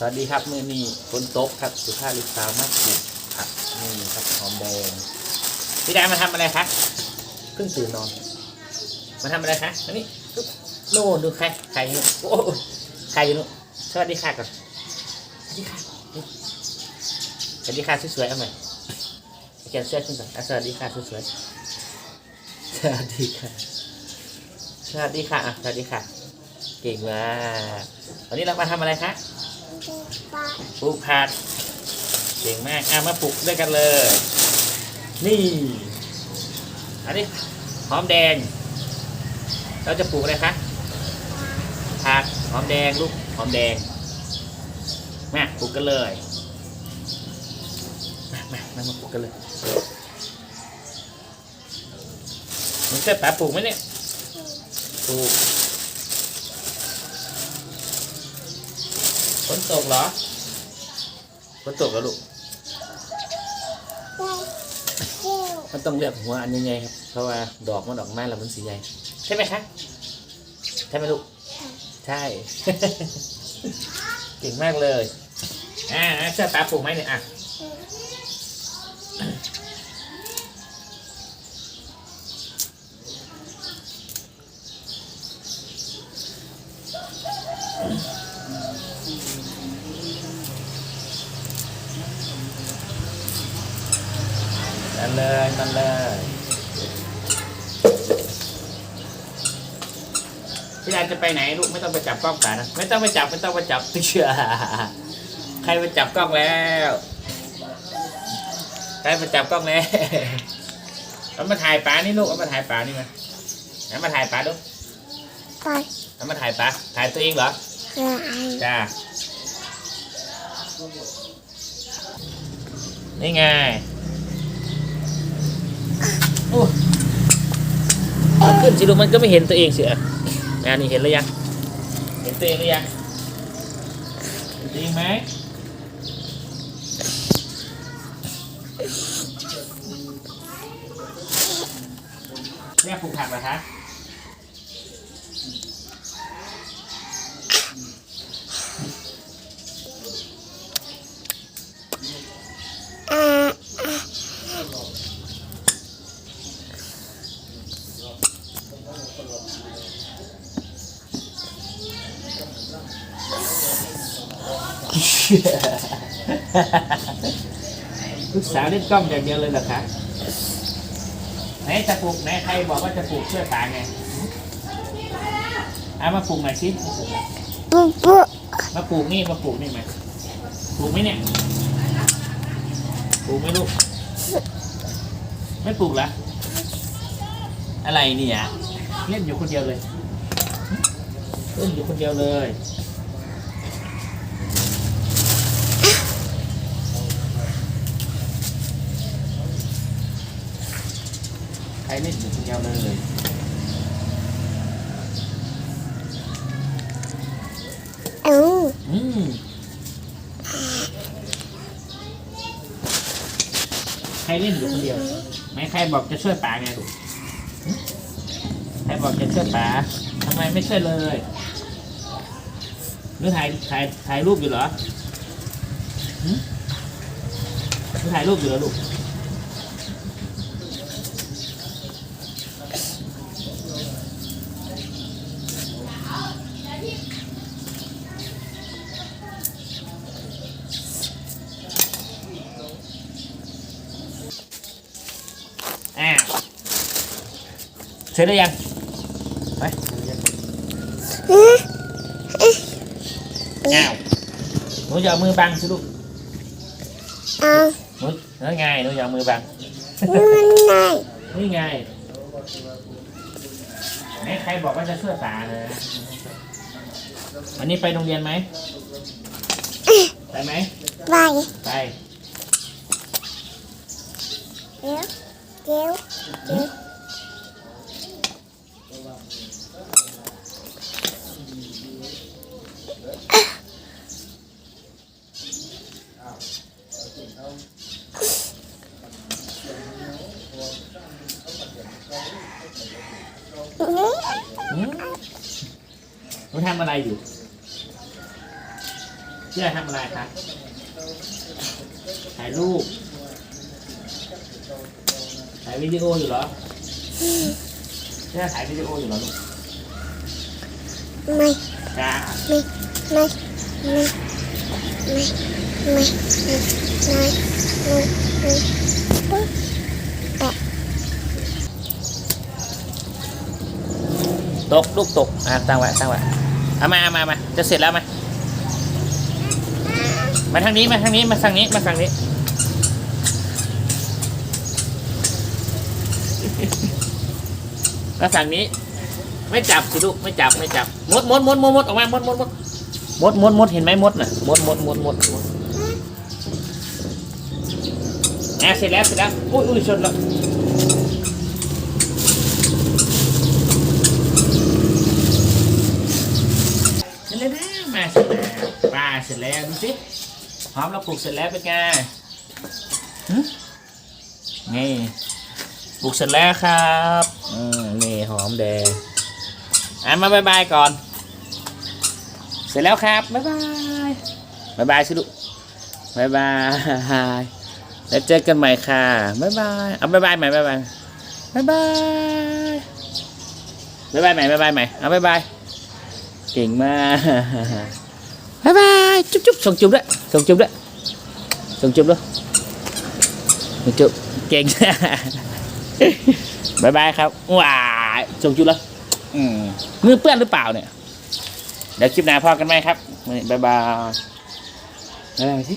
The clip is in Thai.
สวัสดีครับมือนี้ฝนตกครับสุภาพลิสาวมาปลูกผักนี่ครับหอมแดงพี่ดามาทำอะไรคะเพิ่งตื่นนอน มาทำอะไรคะมานี่ปึ๊บโน่นดูใครใครอยู่โอ้โหใครอยู่นู่นสวัสดีค่ะก่อนสวัสดีค่ะสวัสดีค่ะสวยๆเอาใหม่เขียนเสื้อขึ้นก่อนอะสวัสดีค่ะสวยๆสวัสดีค่ะสวัสดีค่ะอะสวัสดีค่ะ เก่งมากวันนี้เรามาทำอะไรคะ ปลูกผักเก่งมากอะมาปลูกด้วยกันเลย นี่อันนี้หอมแดง เราจะปลูกอะไรคะผักหอมแดงลูกหอมแดงมาปลูกกันเลยมามามามาปลูกกันเลยมันเคยป๋าปลูกไหมเนี่ยปลูกฝนตกเหรอันตกแล้วลูก มันต้องเลือกหัวอันใหญ่ๆครับ เพราะว่าดอกมันดอกไม้แล้วมันสีใหญ่ ใช่ไหมคะ ใช่ไหมลูก ใช่ เก่งมากเลย อ่าเสื้อตาผูกไหมเนี่ยอะ มันเลยมันเลยพี่ดาจะไปไหนลูกไม่ต้องไปจับกล้องกันนะไม่ต้องไปจับไม่ต้องไปจับเชื่อใครไปจับกล้องแล้วใครไปจับกล้องแล้วเอามาถ่ายปลานี่ลูกเอามาถ่ายปลานี่มาเอามาถ่ายปลาลูกไปเอามาถ่ายปลาถ่ายตัวเองเหรอหลายจ้านี่ไง โอ้ขึ้นสิลูกมันก็ไม่เห็นตัวเองสิอะนี่เห็นหรือยัง เห็นตัวเองหรือยัง เห็นตัวเองไหมแม่ปลูกผักเหรอคะ ลูกสาวเล่นกล้องอย่างเดียวเลยเหรอคะไหนจะปลูกไหนใครบอกว่าจะปลูกเชื่อตาไงเอามาปลูกหน่อยสิปุ๊บปุ๊บมาปลูกนี่มาปลูกนี่ไหมปลูกไหมเนี่ยปลูกไหมลูก ไม่ปลูกละอะไรเนี่ย เล่นอยู่คนเดียวเลยเล่นอยู่คนเดียวเลยใครเล่นอยู่คนเดียวเลยเอ้าอืมใครเล่นอยู่คนเดียว ไม่ใครบอกจะช่วยป๋าไงลูกหึ ใครบอกจะช่วยป๋าทำไมไม่ช่วยเลยหรือถ่ายถ่ายถ่ายรูปอยู่เหรอหึหรือถ่ายรูปอยู่เหรอลูกอ้าเสร็จหรือยัง อ๊ะอ้าวหนูอย่าเอามือบังสิลูกเอาหนูนั่นไงหนูอย่าเอามือบัง มันไหนนี่ไงไหนใครบอกว่าจะช่วยป๋านะวันนี้ไปโรงเรียนไหม ไปไหม ไปไปเดี๋ยวเดี๋ยวเดี๋ยว หืมหนูทำอะไรอยู่หชื่อทำอะไรคะถ่ายรูปถ่ายวิดีโออยู่เหรอเชื่อถ่ายวิดีโออยู่เหรอลูกไม่จ้าไม่ไม่ไม่ไม่ไม่ไม่ไม่ไม่ไม่ ตกลูกตกอะตั้งไว้ตั้งไว้เอามาเอามามาจะเสร็จแล้วไหมมาทางนี้มาทางนี้มาทางนี้มาทางนี้มาทางนี้ ไม่จับสิลูกไม่จับไม่จับมดมดมดมดมดออกมามดมดมดมดมดมดเห็นไหมมดน่ะมดมดมดมดมดอะเสร็จแล้วเสร็จแล้วอุ้ยอุ้ยชนแล้ว เสร็จแล้วนะมาเสร็จแล้วปลา เสร็จแล้วดูสิหอมเราปลูกเสร็จแล้วเป็นไงหึนี่ปลูกเสร็จแล้วครับอืมนี่หอมแดงอะมาบายบายก่อน เสร็จแล้วครับบายบายบายบายสิลูกบายบายแล้วเจอกันใหม่ค่ะบายบายเอาบายบายใหม่บายบายบายบายบายบายใหม่บายบายใหม่เอาบายบายเก่งมากบายบาย จุ๊บจุ๊บส่งจุ๊บด้วยส่งจุ๊บด้วยส่งจุ๊บด้วยส่งจุ๊บเก่งบายบายครับว้าส่งจุ๊บแล้วมือเปื้อนหรือเปล่าเนี่ยเดี๋ยวคลิปหน้าพอกันไหมครับนี่บายบายบายบายสิ